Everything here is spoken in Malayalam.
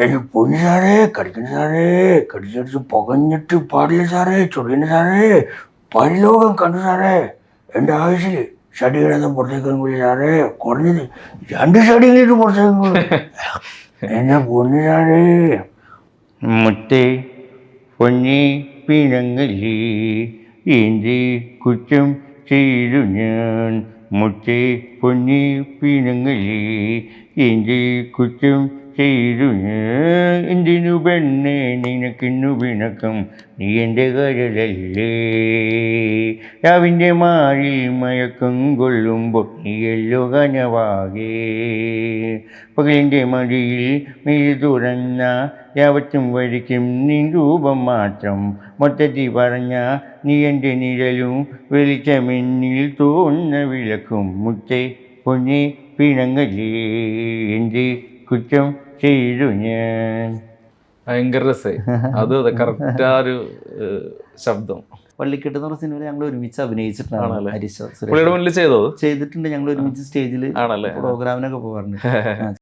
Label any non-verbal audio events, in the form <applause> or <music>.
എന്റെ പൊന്നു സാറേ കടിക്കണ സാറേ കടിച്ചടിച്ച് പുകഞ്ഞിട്ട് പാടില്ല സാറേ ചൊറിയണ സാറേ പരിലോകം കണ്ടു സാറേ. എന്റെ ആവശ്യത്തിൽ ഷടി കിടന്ന് പുറത്തേക്കും കൂടി സാറേ. കുറഞ്ഞത് രണ്ട് ഷടിങ്ങിട്ട് പുറത്തേക്കും കൂടി എന്നെ പൊന്നു സാറേ. മുത്തേ പൊന്നി പിണങ്ങലി എന്ത് കുറ്റം ചെയ്തു ഞാൻ? മുത്തേ പൊന്നി പിണങ്ങലി എന്ത് കുറ്റം ചെയ്തു എന്തിനു പെണ്ണെ നിനക്കിന്നു പിണക്കം? നീ എന്റെ കരലല്ലേ രാവിന്റെ മാറിൽ മയക്കം കൊള്ളുമ്പോൾ നീയല്ലോ കനവാകേ. പകലിന്റെ മടിയിൽ മെയ് തുറന്ന യാവത്തും വരിക്കും നിൻ രൂപം മാത്രം. മൊത്തത്തിൽ പറഞ്ഞ നീ എന്റെ നിഴലും വെളിച്ചമെന്നിൽ തോന്നുന്ന വിളക്കും. മുത്തേ പൊന്നെ പിണങ്ങലേ എന്റെ കുറ്റം? ഞാൻ ഭയങ്കര രസമായി അത് കറക്റ്റ് ആ ഒരു ശബ്ദം. പള്ളിക്കെട്ട് എന്ന് പറഞ്ഞ സിനിമയിൽ ഞങ്ങൾ ഒരുമിച്ച് അഭിനയിച്ചിട്ടാണ്? ഹരീഷ് ചെയ്തോ ചെയ്തിട്ടുണ്ട് ഞങ്ങൾ ഒരുമിച്ച് സ്റ്റേജിൽ പ്രോഗ്രാമിനൊക്കെ പോകാറുണ്ട്. <laughs>